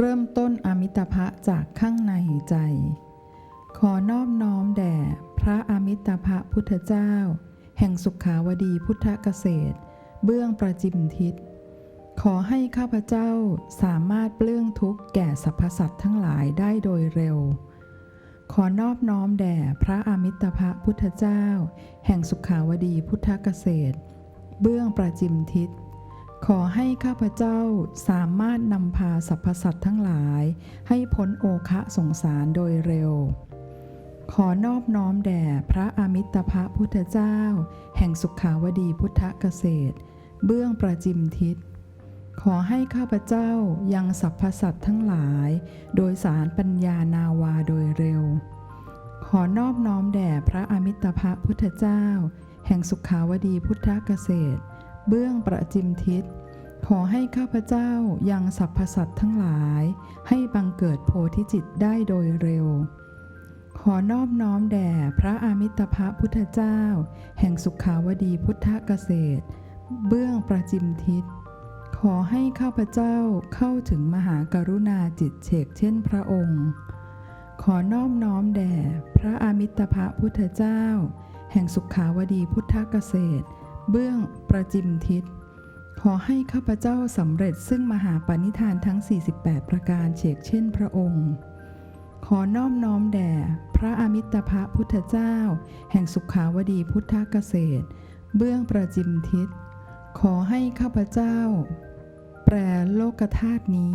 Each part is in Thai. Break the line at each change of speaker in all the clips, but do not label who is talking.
เริ่มต้นอมิตภะจากข้างในใจ ขอนอบน้อมแด่พระอมิตภะพุทธเจ้า แห่งสุขาวดีพุทธเกษตร เบื้องประจิมทิศ ขอให้ข้าพเจ้าสามารถเปลื้องทุกข์แก่สรรพสัตว์ทั้งหลายได้โดยเร็ว ขอนอบน้อมแด่พระอมิตภะพุทธเจ้า แห่งสุขาวดีพุทธเกษตร เบื้องประจิมทิศ ขอให้ข้าพเจ้าสามารถนำพาสรรพสัตว์ทั้งหลาย ให้พ้นโอคะสงสารโดยเร็ว ขอนอบน้อมแด่พระอมิตภะพุทธเจ้า แห่งสุขาวดีพุทธเกษตร เบื้องประจิมทิศ ขอให้ข้าพเจ้ายังสรรพสัตว์ทั้งหลาย โดยสารปัญญานาวาโดยเร็ว ขอนอบน้อมแด่พระอมิตภะพุทธเจ้า แห่งสุขาวดีพุทธเกษตร เบื้องประจิมทิศ ขอให้ข้าพเจ้ายังสรรพสัตว์ทั้งหลาย ให้บังเกิดโพธิจิตได้โดยเร็ว ขอนอบน้อมแด่พระอามิตภะพุทธเจ้า แห่งสุขาวดีพุทธเกษตร เบื้องประจิมทิศ ขอให้ข้าพเจ้าเข้าถึงมหากรุณาจิตเฉกเช่นพระองค์ ขอนอบน้อมแด่พระอามิตภะพุทธเจ้า แห่งสุขาวดีพุทธเกษตร เบื้องประจิมทิศ ขอให้ข้าพเจ้าสำเร็จซึ่งมหาปณิธานทั้ง 48 ประการเฉกเช่นพระองค์ ขอน้อบน้อมแด่ พระอมิตภะพุทธเจ้า แห่งสุขาวดีพุทธเกษตร เบื้องประจิมทิศ ขอให้ข้าพเจ้า แปรโลกธาตุนี้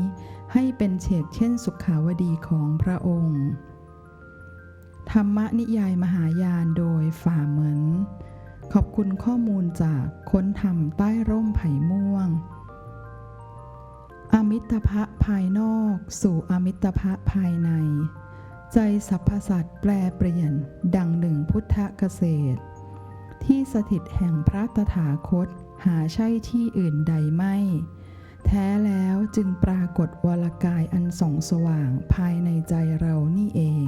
ให้เป็นเฉกเช่นสุขาวดีของพระองค์ ธรรมนิยายมหายานโดยฝ่าเหมือน ขอบคุณข้อมูลจากค้นธรรมใต้ร่มไผ่ม่วง อมิตภะภายนอกสู่อมิตภะภายใน ใจสรรพสัตว์แปรเปลี่ยนดังหนึ่งพุทธเกษตร ที่สถิตแห่งพระตถาคตหาใช่ที่อื่นใดไม่ แท้แล้วจึงปรากฏวรกายอันส่องสว่างภายในใจเรานี่เอง